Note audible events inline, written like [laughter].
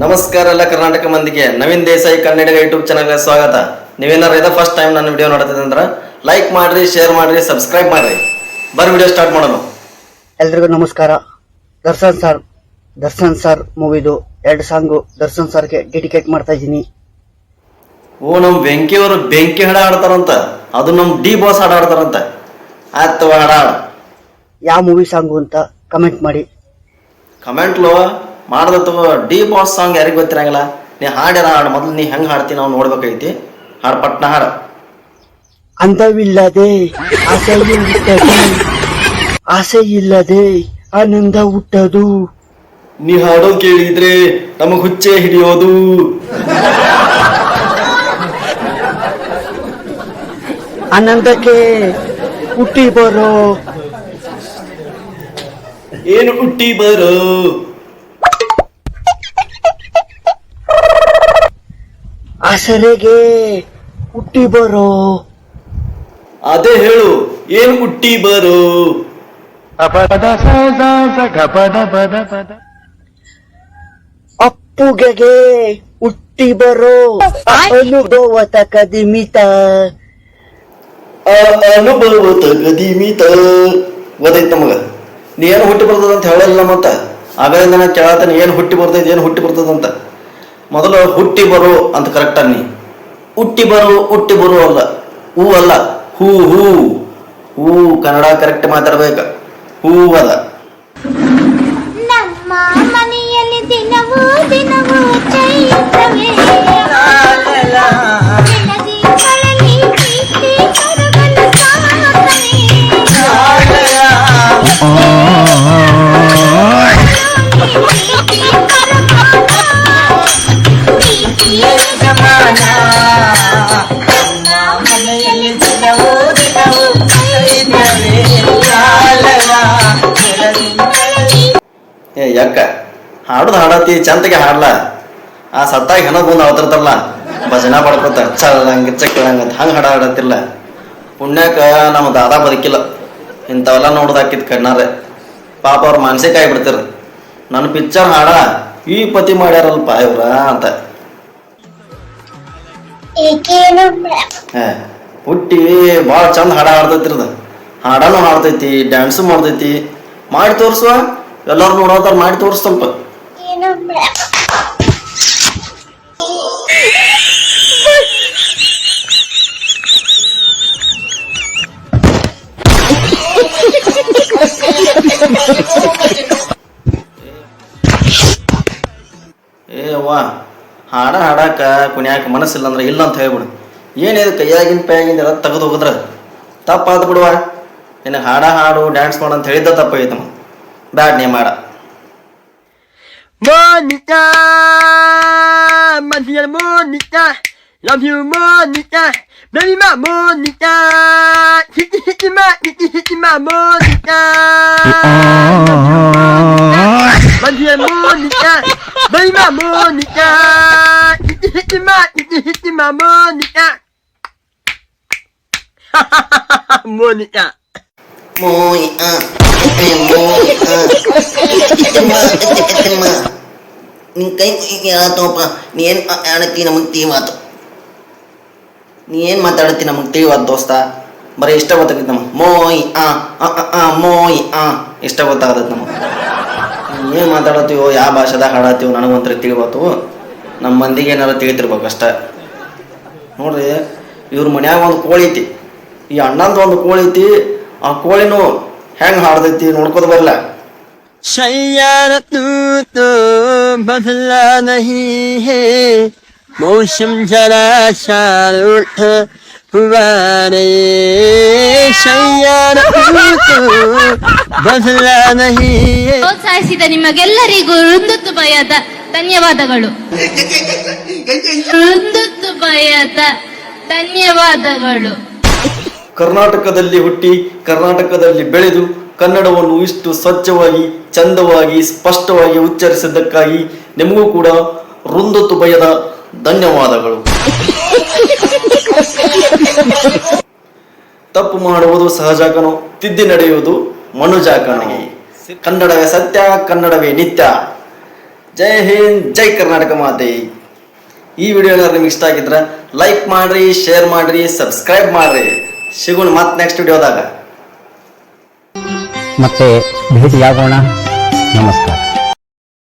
ನಮಸ್ಕಾರ ಎಲ್ಲ ಕರ್ನಾಟಕ ಮಂದಿಗೆ. ನವೀನ್ ದೇಸಾಯಿ ಕನ್ನಡ ಯೂಟ್ಯೂಬ್ ಚಾನಲ್ಗೆ ಸ್ವಾಗತ. ನೀವೇನಾರು ಇದ ಫಸ್ಟ್ ಟೈಮ್ ನನ್ನ ವಿಡಿಯೋ ನೋಡ್ತಿದ್ದೆ ಅಂದ್ರೆ ಲೈಕ್ ಮಾಡ್ರಿ ಶೇರ್ ಮಾಡ್ರಿ ಸಬ್ಸ್ಕ್ರೈಬ್ ಮಾಡ್ರಿ. ಬರ್ ವಿಡಿಯೋ ಸ್ಟಾರ್ಟ್ ಮಾಡೋಣ. ಎಲ್ರಿಗೂ ನಮಸ್ಕಾರ. ದರ್ಶನ್ ಸರ್ ದರ್ಶನ್ ಸರ್ ಮೂವಿದು ಎರಡು ಸಾಂಗು ದರ್ಶನ್ ಸರ್ಗೆ ಡೆಡಿಕೇಟ್ ಮಾಡ್ತಾ ಇದ್ದೀನಿ. ಓ ನಮ್ಮ ಬೆಂಕಿ ಅವರು ಬೆಂಕಿ ಹಾಡ ಆಡ್ತಾರಂತ. ಅದು ನಮ್ಮ ಡಿ ಬಾಸ್ ಹಾಡ ಆಡ್ತಾರಂತ. ಆಯ್ತು ಹಾಡ ಯಾವ ಮೂವಿ ಸಾಂಗು ಅಂತ ಕಮೆಂಟ್ ಮಾಡಿ. ಮಾಡ್ದತ್ತು ಡಿ ಬಾಸ್ ಸಾಂಗ್ ಯಾರಿಗೂ ಗೊತ್ತಿರಂಗಿಲ್ಲ. ನೀ ಹಾಡ್ಯಾರ ಹಾಡು ಮೊದಲು ನೀ ಹೆಂಗ್ ಹಾಡ್ತೀನಿ ನಾವು ನೋಡ್ಬೇಕೈತಿ ಹಾಡು ಪಟ್ನ ಹಾಡ. ಅಂದವಿಲ್ಲದೆ ಆಸೆ ಹುಟ್ಟದು ಆಸೆ ಇಲ್ಲದೆ ಆನಂದ ಹುಟ್ಟದು. ನೀ ಹಾಡೋ ಕೇಳಿದ್ರೆ ನಮಗ್ ಹುಚ್ಚೆ ಹಿಡಿಯೋದು. ಆನಂದಕ್ಕೆ ಹುಟ್ಟಿ ಬರೋ. ಏನು ಹುಟ್ಟಿ ಬರೋ? ಆಸರೆಗೆ ಹುಟ್ಟಿ ಬರೋ. ಅದೇ ಹೇಳು ಏನ್ ಹುಟ್ಟಿ ಬರೋ? ಅಪ್ಪುಗೆಗೆ ಹುಟ್ಟಿ ಬರೋ. ಅನುಭವ ತಕದಿಮಿತ ಅನುಭವ ತಕದಿಮಿತ ಗೊತ್ತೈತ್ ನಮಗ. ನೀ ಏನ್ ಹುಟ್ಟಿ ಬರ್ತದ ಅಂತ ಹೇಳಲ್ಲ ಮತ್ತ? ಆಮೇಲೆ ನಾನು ಕೇಳತ್ತಾನೆ ಏನ್ ಹುಟ್ಟಿ ಬರ್ತೈತಿ ಏನ್ ಹುಟ್ಟಿ ಬರ್ತದ ಅಂತ. ಮೊದಲು ಹುಟ್ಟಿ ಬರು ಅಂತ ಕರೆಕ್ಟ್ ಅನ್ನಿ. ಹುಟ್ಟಿ ಬರು ಹುಟ್ಟಿ ಬರು ಅಲ್ಲ. ಹೂ ಅಲ್ಲ. ಹೂ ಹೂ. ಹೂ ಕನ್ನಡ ಕರೆಕ್ಟ್ ಮಾತಾಡ್ಬೇಕ. ಹೂ ಅಲ್ಲ. ನಮ್ಮ ಮನೆಯಲ್ಲಿ ದಿನವೂ ದಿನವೂ ಚೈತ್ರವೇ. ಏ ಯಾಕ? ಹಾಡುದು ಹಾಡತಿ ಚಂತಗೆ ಹಾಡ್ಲ? ಆ ಸತ್ತಾಗ ಹೆಣ ಬಂದು ಅವತಿರ್ತಾರಲ್ಲ ಭಜನಾ ಪಡ್ಕೊತ ಚಲ್ಲಂಗ ಚಕ್ಕಳಂಗ ಅಂತ ಹಂಗ ಹಾಡ ಹಾಡತ್ತಿಲ್ಲ ಪುಣ್ಯಕ ನಮ್ಮ ದಾದಾ ಬದುಕಿಲ್ಲ. ಇಂಥವೆಲ್ಲ ನೋಡ್ದಾಕಿದ್ ಕಣ್ಣಾರೆ. ಪಾಪ ಅವ್ರ ಮಾನಸಿಕ ಆಗಿಬಿಡ್ತಾರೆ ನನ್ನ ಪಿಕ್ಚರ್ ಹಾಡ ಈ ಪತಿ ಮಾಡ್ಯಾರಲ್ಪ ಇವ್ರ ಅಂತ. ಹುಟ್ಟಿ ಭಾಳ ಚಂದ ಹಾಡ ಹಾಡ್ತೈತಿರ್ದ. ಹಾಡನೂ ಹಾಡ್ತೈತಿ ಡ್ಯಾನ್ಸು ಮಾಡ್ತೈತಿ. ಮಾಡಿ ತೋರ್ಸುವ. ಎಲ್ಲರೂ ನೋಡೋದ್ರ ಮಾಡಿ ತೋರಿಸ್ತಂಪ. ಏ ಅವ್ವ ಹಾಡ ಹಾಡಾಕ ಕುಣಿಯಾಕ ಮನಸ್ಸಿಲ್ಲ ಅಂದ್ರೆ ಇಲ್ಲ ಅಂತ ಹೇಳ್ಬಿಡು. ಏನಿದೆ ಕೈಯಾಗಿನ ಪೈಯಾಗಿಂದ ಎಲ್ಲ ತೆಗೆದು ಹೋಗಿದ್ರ? ತಪ್ಪಾದ ಬಿಡುವ. ನಿನಗೆ ಹಾಡ ಹಾಡು ಡ್ಯಾನ್ಸ್ ಮಾಡು ಅಂತ ಹೇಳಿದ್ದ ತಪ್ಪಾಗೈತಮ್ಮ ಬ್ಯಾಡ್ ನೀ ಮಾಡ Monica, my dear Monica, love you Monica, baby my Monica, hit hit my hit hit my Monica, my dear Monica, baby my Monica, hit hit my hit hit my Monica, Monica. muy, ah. ಎತ್ತ- ಎತ್ತಮ್ಮ. ನಿನ್ ಕೈ ಆತಪ್ಪ ನೀ ಏನು ಆಡತ್ತಿ ನಮಗೆ ತೀವಾತು ನೀ ಏನು ಮಾತಾಡತ್ತಿ ನಮಗೆ ತೀವಾತ್ ದೋಸ್ತ ಬರೀ ಇಷ್ಟ ಗೊತ್ತಾಗತ್ತೆ ನಮಗೆ ಮೋಯ್ ಆ ಆ, ಮೋಯ್ ಆ ಇಷ್ಟ ಗೊತ್ತಾಗತ್ತೆ ನಮಗೆ ಏನು ಮಾತಾಡತ್ತೀವೋ ಯಾವ ಭಾಷೆದಾಗ ಹಾಡತ್ತೀವೋ ನನಗೊಂತ್ರ ತಿಳಿವತ್ತು. ನಮ್ಮ ಮಂದಿಗೆ ಏನಾರ ತಿಳಿತಿರ್ಬೇಕು ಅಷ್ಟ ನೋಡ್ರಿ ಇವ್ರ ಮನ್ಯಾಗ ಒಂದು ಕೋಳಿ ಐತಿ. ಈ ಅಣ್ಣಂದು ಒಂದು ಕೋಳಿ ಐತಿ. ಆ ಕೋಳಿನೂ ಹೆಂಗ್ ಹಾಡ್ದೈತಿ ನೋಡ್ಕೋದು ಬರಲ್ಲ ಶಯ್ಯಾರ ತೂತು ಬದಲ ನಹಿ ಹೇ ಮೌಸಂ ಜಲಾಶಾರುಠ ಪುವಾರೇ ಶಯ್ಯಾರ ತೂತು ಬದಲ ನಹಿ ಹೇ. ಪ್ರೋತ್ಸಾಹಿಸಿದ ನಿಮಗೆಲ್ಲರಿಗೂ ರುಂದುತ್ತುಭಯದ ಧನ್ಯವಾದಗಳು. [laughs] ರುಂದುತ್ತುಭಯದ ಧನ್ಯವಾದಗಳು. ಕರ್ನಾಟಕದಲ್ಲಿ ಹುಟ್ಟಿ ಕರ್ನಾಟಕದಲ್ಲಿ ಬೆಳೆದು ಕನ್ನಡವನ್ನು ಇಷ್ಟು ಸ್ವಚ್ಛವಾಗಿ, ಚಂದವಾಗಿ, ಸ್ಪಷ್ಟವಾಗಿ ಉಚ್ಚರಿಸಿದ್ದಕ್ಕಾಗಿ ನಿಮಗೂ ಕೂಡ ರುಂದತ್ತು ಭಯದ ಧನ್ಯವಾದಗಳು. ತಪ್ಪು ಮಾಡುವುದು ಸಹಜಕನು ತಿದ್ದಿ ನಡೆಯುವುದು ಮನುಜಾಕನಿಗೆ ಕನ್ನಡವೇ ಸತ್ಯ, ಕನ್ನಡವೇ ನಿತ್ಯ. ಜೈ ಹಿಂದ್, ಜೈ ಕರ್ನಾಟಕ ಮಾತೆ. ಈ ವಿಡಿಯೋ ಏನಾದ್ರು ನಿಮ್ಗೆ ಇಷ್ಟ ಆಗಿದ್ರೆ ಲೈಕ್ ಮಾಡ್ರಿ, ಶೇರ್ ಮಾಡ್ರಿ, ಸಬ್ಸ್ಕ್ರೈಬ್ ಮಾಡ್ರಿ. ಸಿಗೋಣ ಮತ್ತೆ ನೆಕ್ಸ್ಟ್ ವಿಡಿಯೋದಾಗ ಮತ್ತೆ ಭೇಟಿಯಾಗೋಣ. ನಮಸ್ಕಾರ.